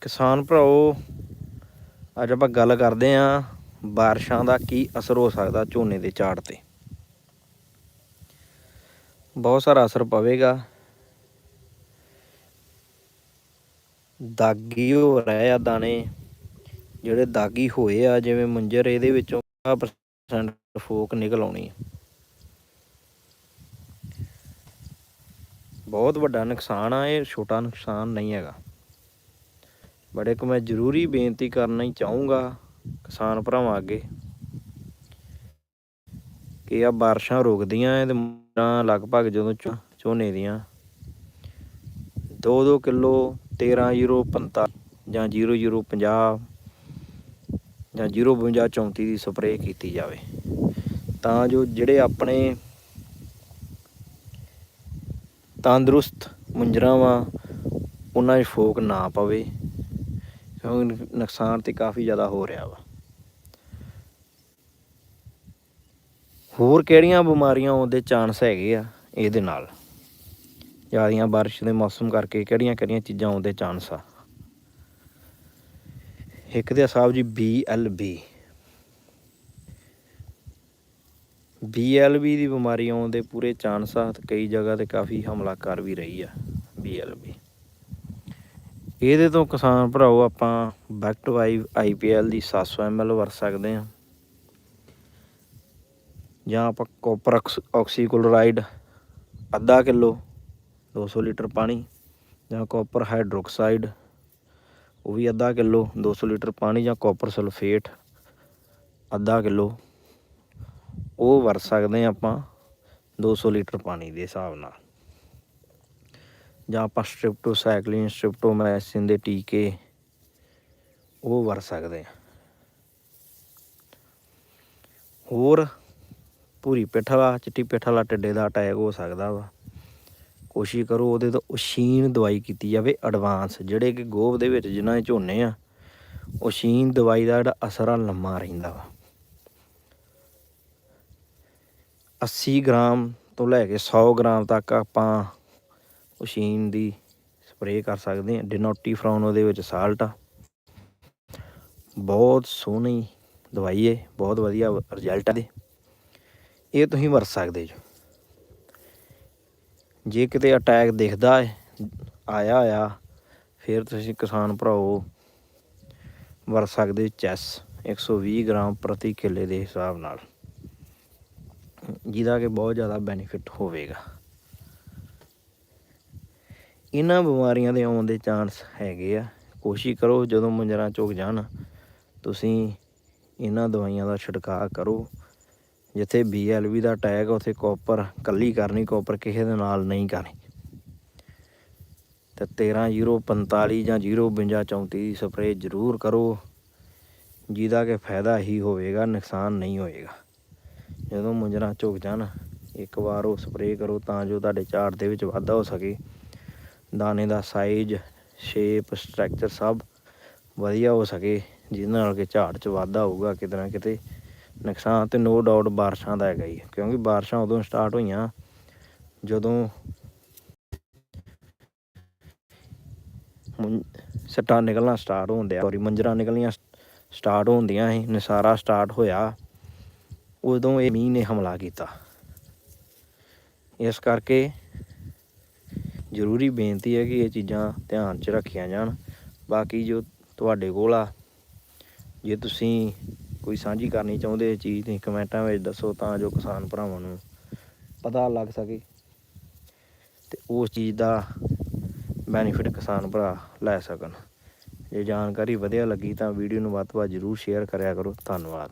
ਕਿਸਾਨ ਭਰਾਓ, ਅੱਜ ਆਪਾਂ ਗੱਲ ਕਰਦੇ ਆਂ ਬਾਰਿਸ਼ਾਂ ਦਾ ਕੀ ਅਸਰ ਹੋ ਸਕਦਾ ਝੋਨੇ ਦੇ ਝਾੜ ਤੇ। ਬਹੁਤ ਸਾਰਾ ਅਸਰ ਪਵੇਗਾ। ਦਾਗੀ ਹੋ ਰਹੇ ਆ ਦਾਣੇ, ਜਿਹੜੇ ਦਾਗੀ ਹੋਏ ਆ, ਜਿਵੇਂ ਮੁੰਜਰ ਇਹਦੇ ਵਿੱਚੋਂ 50% ਫੋਕ ਨਿਕਲ ਆਉਣੀ ਆ। ਬਹੁਤ ਵੱਡਾ ਨੁਕਸਾਨ ਆ, ਇਹ ਛੋਟਾ ਨੁਕਸਾਨ ਨਹੀਂ ਹੈਗਾ। ਬੜੇ ਕੁ ਮੈਂ ਜ਼ਰੂਰੀ ਬੇਨਤੀ ਕਰਨਾ ਹੀ ਚਾਹੂੰਗਾ ਕਿਸਾਨ ਭਰਾਵਾਂ ਅੱਗੇ ਕਿ ਆ ਬਾਰਿਸ਼ਾਂ ਰੁਕਦੀਆਂ ਇਹ ਤੇ ਮੋਟਰਾਂ ਲਗਭਗ ਜਦੋਂ ਝੋ- ਝੋਨੇ ਦੀਆਂ 2-2 ਕਿਲੋ 13.045 ਜਾਂ 0050 ਜਾਂ 052 34 ਦੀ ਸਪਰੇਅ ਕੀਤੀ ਜਾਵੇ। ਤਾਂ ਜੋ ਜਿਹੜੇ ਆਪਣੇ ਤੰਦਰੁਸਤ ਮੁੰਜਰਾਂ ਵਾ ਉਹਨਾਂ 'ਚ ਫੋਕ ਨਾ ਪਵੇ। ਕਿਉਂਕਿ ਨੁਕਸਾਨ ਤੇ ਕਾਫੀ ਜ਼ਿਆਦਾ ਹੋ ਰਿਹਾ ਵਾ। ਹੋਰ ਕਿਹੜੀਆਂ ਬਿਮਾਰੀਆਂ ਆਉਣ ਦੇ ਚਾਂਸ ਹੈਗੇ ਆ ਇਹਦੇ ਨਾਲ? ਜ਼ਿਆਦੀਆਂ ਬਾਰਿਸ਼ ਦੇ ਮੌਸਮ ਕਰਕੇ ਕਿਹੜੀਆਂ ਕਿਹੜੀਆਂ ਚੀਜ਼ਾਂ ਆਉਣ ਦੇ ਚਾਂਸ ਆ? ਇੱਕ ਤੇ ਸਾਹਿਬ ਜੀ BLB BLB ਦੀ ਬਿਮਾਰੀ ਆਉਣ ਦੇ ਪੂਰੇ ਚਾਂਸ ਆ ਤੇ ਕਈ ਜਗ੍ਹਾ ਤੇ ਕਾਫੀ ਹਮਲਾ ਕਰ ਵੀ ਰਹੀ ਆ BLB ਇਹਦੇ ਤੋਂ ਕਿਸਾਨ ਭਰਾਓ ਆਪਾਂ ਬੈਕਟ ਵਾਈਵ ਆਈ IPL ਦੀ 700 ml ਵਰਤ ਸਕਦੇ ਹਾਂ। ਜਾਂ ਆਪਾਂ ਕਾਪਰ ਆਕਸੀਕਲੋਰਾਈਡ ਅੱਧਾ ਕਿਲੋ 200 ਲੀਟਰ ਪਾਣੀ, ਜਾਂ ਕਾਪਰ ਹਾਈਡਰੋਕਸਾਈਡ ਉਹ ਵੀ ਅੱਧਾ ਕਿਲੋ 200 ਲੀਟਰ ਪਾਣੀ, ਜਾਂ ਕਾਪਰ ਸਲਫੇਟ ਅੱਧਾ ਕਿਲੋ, ਉਹ ਵਰਤ ਸਕਦੇ ਹਾਂ ਆਪਾਂ 200 ਲੀਟਰ ਪਾਣੀ ਦੇ ਹਿਸਾਬ ਨਾਲ। ਜਾਂ ਆਪਾਂ ਸਟ੍ਰਿਪਟੋਸਾਈਕਲਿਨ ਸਟ੍ਰਿਪਟੋਮੈਸਿਨ ਦੇ ਟੀਕੇ, ਉਹ ਵਰ ਸਕਦੇ ਹਾਂ। ਹੋਰ ਪੂਰੀ ਪਿੱਠ ਵਾਲਾ, ਚਿੱਟੀ ਪਿੱਠ ਵਾਲਾ ਟਿੱਡੇ ਦਾ ਅਟੈਕ ਹੋ ਸਕਦਾ ਵਾ। ਕੋਸ਼ਿਸ਼ ਕਰੋ ਉਹਦੇ ਤੋਂ ਉਸ਼ੀਨ ਦਵਾਈ ਕੀਤੀ ਜਾਵੇ ਐਡਵਾਂਸ ਜਿਹੜੇ ਕਿ ਗੋਭ ਦੇ ਵਿੱਚ ਜਿਨ੍ਹਾਂ ਦੇ ਝੋਨੇ ਆ, ਉਸ਼ੀਨ ਦਵਾਈ ਦਾ ਜਿਹੜਾ ਅਸਰ ਆ ਲੰਮਾ ਰਹਿੰਦਾ ਵਾ। 80 ਗ੍ਰਾਮ ਤੋਂ ਲੈ ਕੇ 100 ਗ੍ਰਾਮ ਤੱਕ ਆਪਾਂ ਉਸ਼ੀਨ ਦੀ ਸਪਰੇਅ ਕਰ ਸਕਦੇ ਡਿਨੋਟੀ ਡਿਨੋਟੀਫਰੋਨ ਉਹਦੇ ਵਿੱਚ ਸਾਲਟ ਆ। ਬਹੁਤ ਸੋਹਣੀ ਦਵਾਈ ਹੈ ਬਹੁਤ ਵਧੀਆ ਰਿਜ਼ਲਟ ਆ ਦੇ ਇਹ ਤੁਸੀਂ ਵਰਤ ਸਕਦੇ ਜੋ। ਜੇ ਕਿਤੇ ਅਟੈਕ ਦਿਖਦਾ ਹੈ ਆਇਆ ਆ ਫਿਰ ਤੁਸੀਂ ਕਿਸਾਨ ਭਰਾਓ, ਵਰਤ ਸਕਦੇ ਚੈਸ 120 ਗ੍ਰਾਮ ਪ੍ਰਤੀ ਕਿੱਲੇ ਦੇ ਹਿਸਾਬ ਨਾਲ। ਜਿਹਦਾ ਕਿ ਬਹੁਤ ਜ਼ਿਆਦਾ ਬੈਨੀਫਿਟ ਹੋਵੇਗਾ। ਇਹਨਾਂ ਬਿਮਾਰੀਆਂ ਦੇ ਆਉਣ ਦੇ ਚਾਂਸ ਹੈਗੇ ਆ। ਕੋਸ਼ਿਸ਼ ਕਰੋ ਜਦੋਂ ਮੁੰਜਰਾ ਝੁਕ ਜਾਣ, ਤੁਸੀਂ ਇਹਨਾਂ ਦਵਾਈਆਂ ਦਾ ਛਿੜਕਾਅ ਕਰੋ। ਜਿੱਥੇ BLV ਦਾ ਅਟੈਕ ਉੱਥੇ ਕਾਪਰ ਕੱਲੀ ਕਰਨੀ ਕਾਪਰ ਕਿਸੇ ਦੇ ਨਾਲ ਨਹੀਂ ਕਰਨੀ। ਤੇ 13045 ਜਾਂ 052 34 ਦੀ ਸਪਰੇਅ ਜ਼ਰੂਰ ਕਰੋ। ਜਿਹਦਾ ਕਿ ਫਾਇਦਾ ਹੀ ਹੋਵੇਗਾ, ਨੁਕਸਾਨ ਨਹੀਂ ਹੋਏਗਾ ਜਦੋਂ ਮੁੰਜਰਾ ਝੁਕ ਜਾਣ, ਇੱਕ ਵਾਰ ਉਹ ਸਪਰੇਅ ਕਰੋ ਤਾਂ ਜੋ ਤੁਹਾਡੇ ਝਾੜ ਦੇ ਵਿੱਚ ਵਾਧਾ ਹੋ ਸਕੇ। ਦਾਣੇ ਦਾ ਸਾਈਜ਼ ਸ਼ੇਪ ਸਟਰਕਚਰ ਸਭ ਵਧੀਆ ਹੋ ਸਕੇ, ਜਿਹਦੇ ਨਾਲ ਕਿ ਝਾੜ 'ਚ ਵਾਧਾ ਹੋਊਗਾ ਕਿਤੇ ਨਾ ਕਿਤੇ। ਨੁਕਸਾਨ ਤੇ ਨੋ ਡਾਊਟ ਬਾਰਿਸ਼ਾਂ ਦਾ ਹੈਗਾ ਹੀ ਕਿਉਂਕਿ ਬਾਰਿਸ਼ਾਂ ਉਦੋਂ ਸਟਾਰਟ ਹੋਈਆਂ ਜਦੋਂ ਮੁੰ- ਸੱਟਾਂ ਨਿਕਲਣਾ ਸਟਾਰਟ ਹੁੰਦੇ ਆ ਸੌਰੀ, ਮੰਜਰਾਂ ਨਿਕਲਣੀਆਂ ਸਟਾਰਟ ਹੁੰਦੀਆਂ ਸੀ, ਨਸਾਰਾ ਸਟਾਰਟ ਹੋਇਆ, ਉਦੋਂ ਇਹ ਮੀਂਹ ਨੇ ਹਮਲਾ ਕੀਤਾ। ਇਸ ਕਰਕੇ ਜ਼ਰੂਰੀ ਬੇਨਤੀ ਹੈ ਕਿ ਇਹ ਚੀਜ਼ਾਂ ਧਿਆਨ 'ਚ ਰੱਖੀਆਂ ਜਾਣ। ਬਾਕੀ ਜੋ ਤੁਹਾਡੇ ਕੋਲ ਆ, ਜੇ ਤੁਸੀਂ ਕੋਈ ਸਾਂਝੀ ਕਰਨੀ ਚਾਹੁੰਦੇ ਇਹ ਚੀਜ਼, ਤੁਸੀਂ ਕਮੈਂਟਾਂ ਵਿੱਚ ਦੱਸੋ ਤਾਂ ਜੋ ਕਿਸਾਨ ਭਰਾਵਾਂ ਨੂੰ ਪਤਾ ਲੱਗ ਸਕੇ ਤੇ ਉਸ ਚੀਜ਼ ਦਾ ਬੈਨੀਫਿਟ ਕਿਸਾਨ ਭਰਾ ਲੈ ਸਕਣ। ਜੇ ਜਾਣਕਾਰੀ ਵਧੀਆ ਲੱਗੀ ਤਾਂ ਵੀਡੀਓ ਨੂੰ ਵੱਧ ਤੋਂ ਵੱਧ ਜ਼ਰੂਰ ਸ਼ੇਅਰ ਕਰਿਆ ਕਰੋ। ਧੰਨਵਾਦ।